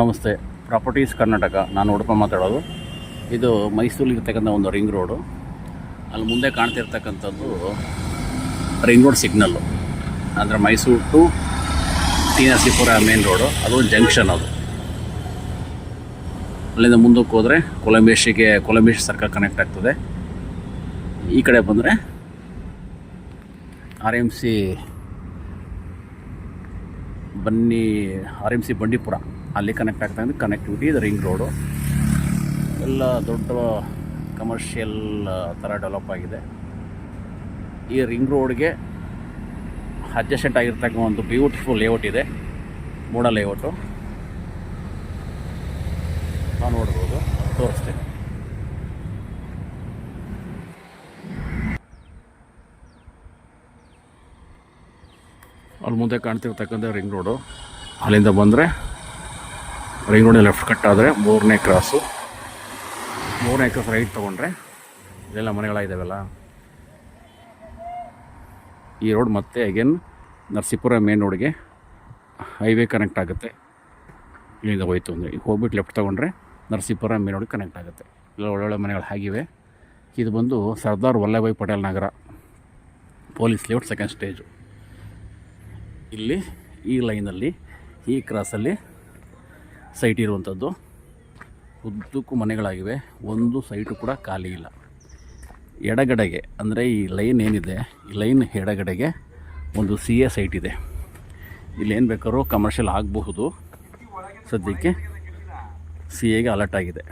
ನಮಸ್ತೆ. ಪ್ರಾಪರ್ಟೀಸ್ ಕರ್ನಾಟಕ. ನಾನು ಉಡುಪ ಮಾತಾಡೋದು. ಇದು ಮೈಸೂರಿಗಿರ್ತಕ್ಕಂಥ ಒಂದು ರಿಂಗ್ ರೋಡು ಅಲ್ಲಿ ಮುಂದೆ ಕಾಣ್ತಿರ್ತಕ್ಕಂಥದ್ದು ರಿಂಗ್ ರೋಡ್ ಸಿಗ್ನಲ್ಲು ಅಂದರೆ Mysuru to T Narasipura main road ಅದು ಜಂಕ್ಷನ್ ಅದು. ಅಲ್ಲಿಂದ ಮುಂದಕ್ಕೆ ಹೋದರೆ ಕೊಲಂಬೇಶಿಗೆ, ಕೊಲಂಬೇಶ್ ಸರ್ಕಲ್ ಕನೆಕ್ಟ್ ಆಗ್ತದೆ. ಈ ಕಡೆ ಬಂದರೆ ಆರ್ ಸಿ ಬನ್ನಿ ಆರ್ ಎಂ ಸಿ ಬಂಡೀಪುರ. ಅಲ್ಲಿ ಕನೆಕ್ಟ್ ಆಗ್ತಾ ಕನೆಕ್ಟಿವಿಟಿ ಇದು ರಿಂಗ್ ರೋಡು ಎಲ್ಲ ದೊಡ್ಡ ಕಮರ್ಷಿಯಲ್ ಥರ ಡೆವಲಪ್ ಆಗಿದೆ. ಈ ರಿಂಗ್ ರೋಡ್ಗೆ ಅಡ್ಜಸ್ಟೆಂಟ್ ಆಗಿರ್ತಕ್ಕ ಒಂದು ಬ್ಯೂಟಿಫುಲ್ ಲೇಔಟ್ ಇದೆ. ಮೂಡ ಲೇಔಟು ನಾವು ನೋಡ್ಬೋದು, ತೋರಿಸ್ತೀನಿ. ಅಲ್ಲಿ ಮುಂದೆ ಕಾಣ್ತಿರ್ತಕ್ಕಂಥ ರಿಂಗ್ ರೋಡು ಅಲ್ಲಿಂದ ಬಂದರೆ ರಿಂಗ್ ರೋಡಿನ ಲೆಫ್ಟ್ ಕಟ್ ಆದರೆ ಮೂರನೇ ಕ್ರಾಸು ಮೂರನೇ ಕ್ರಾಸ್ ರೈಟ್ ತೊಗೊಂಡ್ರೆ ಇದೆಲ್ಲ ಮನೆಗಳಾಗಿದ್ದಾವೆಲ್ಲ ಈ ರೋಡ್ ಮತ್ತೆ ಅಗೇನ್ ನರಸೀಪುರ ಮೇನ್ ರೋಡ್ಗೆ ಹೈವೇ ಕನೆಕ್ಟ್ ಆಗುತ್ತೆ. ಇಲ್ಲಿಂದ ಹೋಯ್ತು ಅಂದರೆ ಈಗ ಹೋಗ್ಬಿಟ್ಟು ಲೆಫ್ಟ್ ತೊಗೊಂಡ್ರೆ ನರಸೀಪುರ ಮೇನ್ ರೋಡ್ಗೆ ಕನೆಕ್ಟ್ ಆಗುತ್ತೆ. ಇಲ್ಲ ಒಳ್ಳೊಳ್ಳೆ ಮನೆಗಳು ಆಗಿವೆ. ಇದು ಬಂದು Sardar Vallabhbhai Patel Nagar. Police layout second stage ಇಲ್ಲಿ ಈ ಲೈನಲ್ಲಿ ಈ ಕ್ರಾಸಲ್ಲಿ ಸೈಟ್ ಇರುವಂಥದ್ದು. ಉದ್ದಕ್ಕೂ ಮನೆಗಳಾಗಿವೆ. ಒಂದು ಸೈಟು ಕೂಡ ಖಾಲಿ ಇಲ್ಲ. ಎಡಗಡೆಗೆ, ಅಂದರೆ ಈ ಲೈನ್ ಏನಿದೆ, ಈ ಲೈನ್ ಎಡಗಡೆಗೆ ಒಂದು ಸಿ ಎ ಸೈಟ್ ಇದೆ. ಇಲ್ಲೇನು ಬೇಕಾದ್ರೂ ಕಮರ್ಷಿಯಲ್ ಆಗಬಹುದು. ಸದ್ಯಕ್ಕೆ ಸಿ ಎಗೆ ಅಲರ್ಟ್ ಆಗಿದೆ.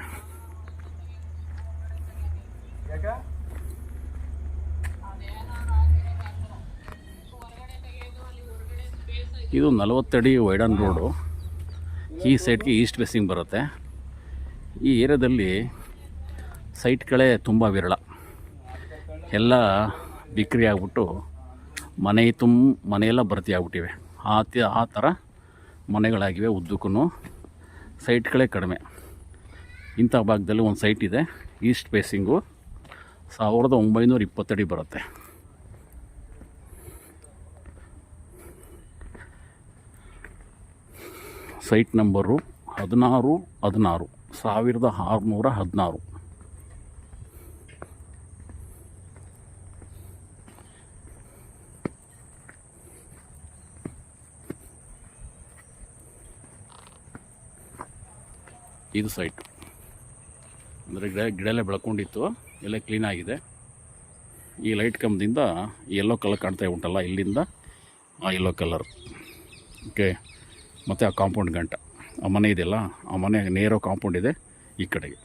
ಇದು ನಲವತ್ತಡಿ ವೈಡನ್ ರೋಡು. ಈ ಸೈಟ್ಗೆ ಈಸ್ಟ್ ಫೇಸಿಂಗ್ ಬರುತ್ತೆ. ಈ ಏರಿಯಾದಲ್ಲಿ ಸೈಟ್ಗಳೇ ತುಂಬ ವಿರಳ. ಎಲ್ಲ ಬಿಕ್ರಿ ಆಗ್ಬಿಟ್ಟು ಮನೆ ತುಂಬ ಮನೆಯೆಲ್ಲ ಭರ್ತಿ ಆಗ್ಬಿಟ್ಟಿವೆ. ಆ ತಿ, ಆ ಥರ ಮನೆಗಳಾಗಿವೆ ಉದ್ದಕ್ಕೂ ಸೈಟ್ಗಳೇ ಕಡಿಮೆ. ಇಂಥ ಭಾಗದಲ್ಲಿ ಒಂದು ಸೈಟ್ ಇದೆ. East facing. ಸಾವಿರದ ಒಂಬೈನೂರ ಇಪ್ಪತ್ತಡಿ ಬರುತ್ತೆ. ಸೈಟ್ ನಂಬರು ಹದಿನಾರು ಹದಿನಾರು, ಸಾವಿರದ ಆರುನೂರ ಹದಿನಾರು. ಇದು ಸೈಟ್. ಅಂದರೆ ಗಿಡ ಗಿಡ ಎಲ್ಲ ಬೆಳ್ಕೊಂಡಿತ್ತು ಎಲ್ಲ ಕ್ಲೀನಾಗಿದೆ ಈ ಲೈಟ್ ಕಂಬದಿಂದ ಎಲ್ಲೋ ಕಲರ್ ಕಾಣ್ತಾ ಉಂಟಲ್ಲ ಇಲ್ಲಿಂದ? ಆ ಯೆಲ್ಲೋ ಕಲರ್ ಓಕೆ ಮತ್ತು ಆ ಕಾಂಪೌಂಡ್ ಗಂಟ. ಆ ಮನೆ ಇದೆಯಲ್ಲ, ಆ ಮನೆ ನೇರ ಕಾಂಪೌಂಡ್ ಇದೆ ಈ ಕಡೆಗೆ.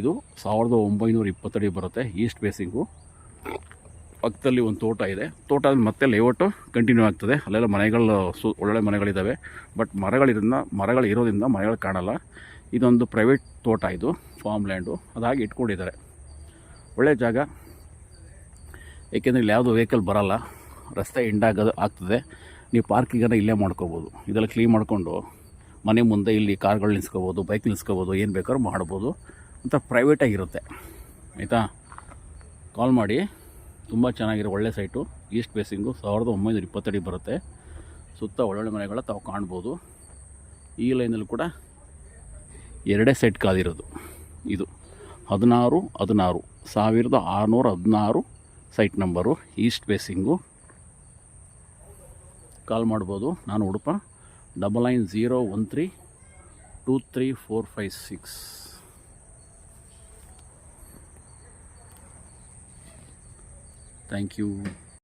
ಇದು ಸಾವಿರದ ಒಂಬೈನೂರ ಇಪ್ಪತ್ತಡಿ ಬರುತ್ತೆ ಈಸ್ಟ್ ಫೇಸಿಂಗು ಪಕ್ಕದಲ್ಲಿ ಒಂದು ತೋಟ ಇದೆ. ತೋಟ ಮತ್ತೆ ಲೇಔಟು ಕಂಟಿನ್ಯೂ ಆಗ್ತದೆ. ಅಲ್ಲೆಲ್ಲ ಮನೆಗಳು ಸು, ಒಳ್ಳೊಳ್ಳೆ ಮನೆಗಳಿದ್ದಾವೆ ಬಟ್ ಮರಗಳಿರೋದ್ರಿಂದ ಮರಗಳು ಇರೋದ್ರಿಂದ ಮನೆಗಳು ಕಾಣಲ್ಲ. ಇದೊಂದು ಪ್ರೈವೇಟ್ ತೋಟ ಇದು, ಫಾರ್ಮ್ ಲ್ಯಾಂಡು. ಅದಾಗಿ ಇಟ್ಕೊಂಡಿದ್ದಾರೆ. ಒಳ್ಳೆಯ ಜಾಗ. ಏಕೆಂದರೆ ಇಲ್ಲಿ ಯಾವುದು ವೆಹಿಕಲ್ ಬರಲ್ಲ. ರಸ್ತೆ ಎಂಡಾಗೋದು ಆಗ್ತದೆ. ನೀವು ಪಾರ್ಕಿಂಗನ್ನು ಇಲ್ಲೇ ಮಾಡ್ಕೋಬೋದು. ಇದೆಲ್ಲ ಕ್ಲೀನ್ ಮಾಡಿಕೊಂಡು ಮನೆ ಮುಂದೆ ಇಲ್ಲಿ ಕಾರ್ಗಳು ನಿಲ್ಸ್ಕೋಬೋದು, ಬೈಕ್ ನಿಲ್ಸ್ಕೋಬೋದು, ಏನು ಬೇಕಾದ್ರೂ ಮಾಡ್ಬೋದು. ಅಂತ ಪ್ರೈವೇಟಾಗಿರುತ್ತೆ ಆಯಿತಾ? ಕಾಲ್ ಮಾಡಿ. ತುಂಬ ಚೆನ್ನಾಗಿರೋ ಒಳ್ಳೆ ಸೈಟು ಈಸ್ಟ್ ಫೇಸಿಂಗು ಸಾವಿರದ ಒಂಬೈನೂರ ಇಪ್ಪತ್ತಡಿ ಬರುತ್ತೆ. ಸುತ್ತ ಒಳ್ಳೊಳ್ಳೆ ಮನೆಗಳ ತಾವು ಕಾಣ್ಬೋದು. ಈ ಲೈನಲ್ಲಿ ಕೂಡ ಎರಡೇ ಸೆಟ್ ಕಾದಿರೋದು. ಇದು ಹದಿನಾರು ಹದಿನಾರು. ಸಾವಿರದ ಆರುನೂರ ಹದಿನಾರು site number east facing call ಮಾಡ್ಬೋದು. ನಾನು Udupa. Double nine zero one three two three four five six. Thank you.